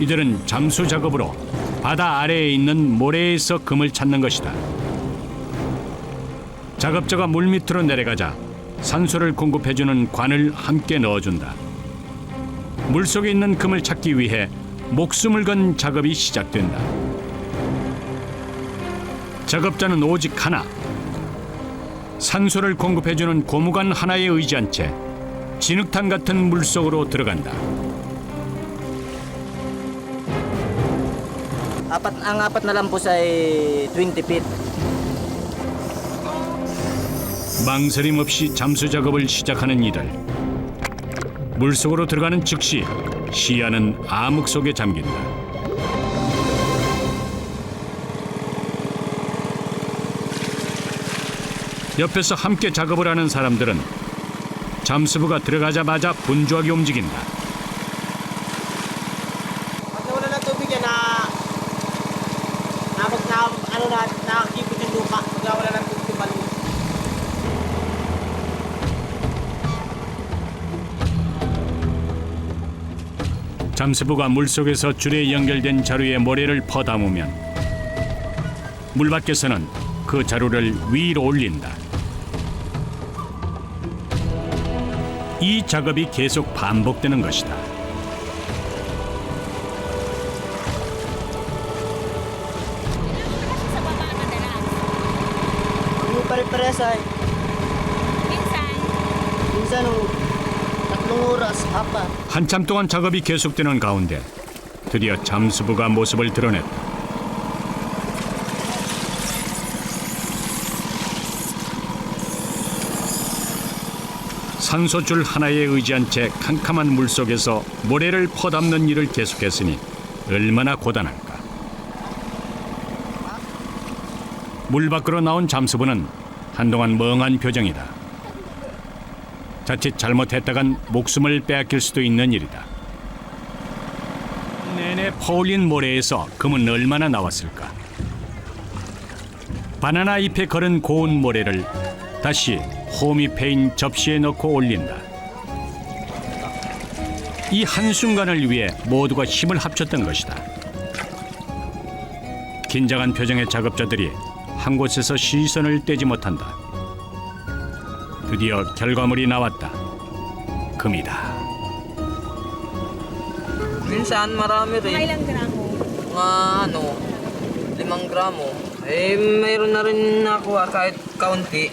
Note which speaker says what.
Speaker 1: 이들은 잠수 작업으로 바다 아래에 있는 모래에서 금을 찾는 것이다. 작업자가 물 밑으로 내려가자 산소를 공급해주는 관을 함께 넣어준다. 물 속에 있는 금을 찾기 위해 목숨을 건 작업이 시작된다. 작업자는 오직 하나. 산소를 공급해주는 고무관 하나에 의지한 채 진흙탕 같은 물 속으로 들어간다.
Speaker 2: Apat, ang apat na lang po sa 20 feet.
Speaker 1: 망설임 없이 잠수 작업을 시작하는 이들. 물 속으로 들어가는 즉시 시야는 암흑 속에 잠긴다. 옆에서 함께 작업을 하는 사람들은 잠수부가 들어가자마자 분주하게 움직인다.
Speaker 2: Na ano na nakikipot yung lupa pag nawala ng tubig yung balon.
Speaker 1: 잠수부가 물속에서 줄에 연결된 자루에 모래를 퍼담으면 물 밖에서는 그 자루를 위로 올린다. 이 작업이 계속 반복되는 것이다.
Speaker 2: Pare-pares ay
Speaker 3: Minsan,
Speaker 2: minsan oh, tatlong oras, apat.
Speaker 1: 한참 동안 작업이 계속되는 가운데 드디어 잠수부가 모습을 드러냈다. 산소줄 하나에 의지한 채 캄캄한 물 속에서 모래를 퍼담는 일을 계속했으니 얼마나 고단할까. 물 밖으로 나온 잠수부는 한동안 멍한 표정이다. 자칫 잘못했다간 목숨을 빼앗길 수도 있는 일이다. 내내 퍼올린 모래에서 금은 얼마나 나왔을까? 바나나 잎에 걸은 고운 모래를 다시 홈이 패인 접시에 넣고 올린다. 이 한순간을 위해 모두가 힘을 합쳤던 것이다. 긴장한 표정의 작업자들이 한 곳에서 시선을 떼지 못한다. 드디어 결과물이 나왔다. 금이다.
Speaker 2: Minsan marami
Speaker 3: mga
Speaker 2: rin.
Speaker 3: ilang gramo.
Speaker 2: Mga ano, limang gramo. Eh, mayroon na rin nakuha kahit kaunti.